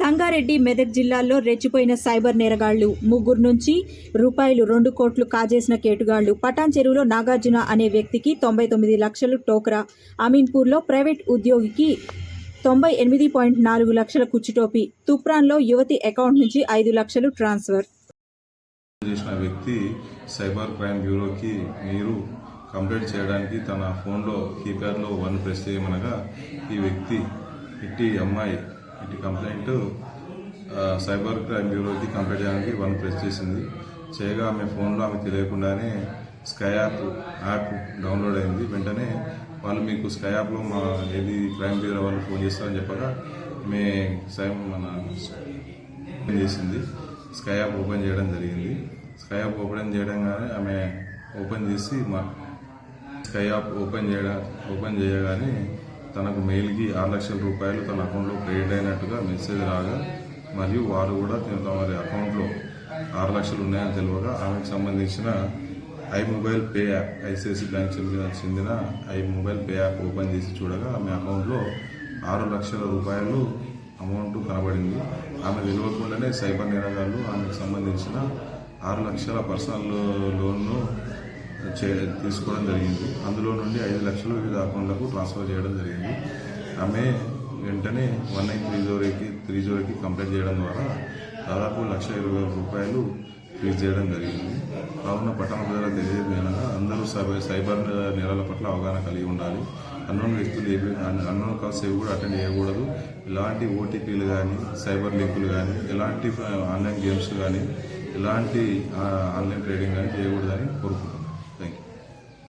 సంగారెడ్డి మెదక్ జిల్లాల్లో రెచ్చిపోయిన సైబర్ నేరగాళ్ళు. ముగ్గురు నుంచి రూపాయలు రెండు కోట్లు కాజేసిన కేటుగాళ్ళు. పటాన్ చెరువులో నాగార్జున అనే వ్యక్తికి తొంభై తొమ్మిది లక్షలు టోకరా. అమీన్పూర్లో ప్రైవేట్ ఉద్యోగికి తొంభై ఎనిమిది పాయింట్ నాలుగు లక్షల కుచ్చుటోపి. తుప్రాన్లో యువతి అకౌంట్ నుంచి ఐదు లక్షలు ట్రాన్స్ఫర్. చేసిన వ్యక్తి సైబర్ క్రైమ్ బ్యూరోకి మీరు కంప్లైంట్ చేయడానికి తన ఫోన్లో కీప్యాడ్లో వన్ ప్రెస్ చేయమనగా ఈ వ్యక్తి ఇట్టి అమ్మాయి ఇట్టి కంప్లైంట్ సైబర్ క్రైమ్ బ్యూరోకి కంప్లైంట్ చేయడానికి వన్ ప్రెస్ చేసింది. చేయగా ఆమె ఫోన్లో ఆమె తెలియకుండానే స్కై యాప్ యాప్ డౌన్లోడ్ అయింది. వెంటనే వాళ్ళు మీకు స్కై యాప్లో మా ఏది క్రైమ్ బ్యూరో వాళ్ళు ఫోన్ చేస్తారని చెప్పగా మే సైమ్ మన ఓపెన్ చేసింది. స్కై యాప్ ఓపెన్ చేయడం జరిగింది. స్కై యాప్ ఓపెన్ చేయడంగానే ఆమె ఓపెన్ చేసి మా స్కై యాప్ ఓపెన్ చేయడం ఓపెన్ చేయగానే తనకు మెయిల్కి ఆరు లక్షల రూపాయలు తన అకౌంట్లో క్రెడిట్ అయినట్టుగా మెసేజ్ రాగా మరియు వారు కూడా వారి అకౌంట్లో ఆరు లక్షలు ఉన్నాయని తెలియగా ఆమెకు సంబంధించిన i mobile pay app ICICI bank చెందిన చెందిన i mobile pay app open చేసి చూడగా ఆమె అకౌంట్లో ఆరు లక్షల రూపాయలు అమౌంట్ కనబడింది. ఆమె తెలియకుండానే సైబర్ నేరగాళ్ళు ఆమెకు సంబంధించిన ఆరు లక్షల పర్సనల్ లోన్ను చే తీసుకోవడం జరిగింది. అందులో నుండి ఐదు లక్షలు వివిధ అకౌంట్లకు ట్రాన్స్ఫర్ చేయడం జరిగింది. ఆమె వెంటనే వన్ నైన్ త్రీ జీరోకి త్రీ జీరోకి కంప్లైంట్ చేయడం ద్వారా దాదాపు లక్ష ఇరవై వేల రూపాయలు ఫ్రీజ్ చేయడం జరిగింది. కావున పట్టణ ప్రజలకు తెలియజేయనగా అందరూ సైబర్ సైబర్ నేరాల పట్ల అవగాహన కలిగి ఉండాలి. అన్నోన్ వ్యక్తులు ఏవి అన్నోన్ కాల్స్ ఏవి కూడా అటెండ్ చేయకూడదు. ఇలాంటి ఓటీపీలు కానీ సైబర్ లింకులు కానీ ఎలాంటి ఆన్లైన్ గేమ్స్ కానీ ఎలాంటి ఆన్లైన్ ట్రేడింగ్ కానీ చేయకూడదని కోరుకుంటున్నాను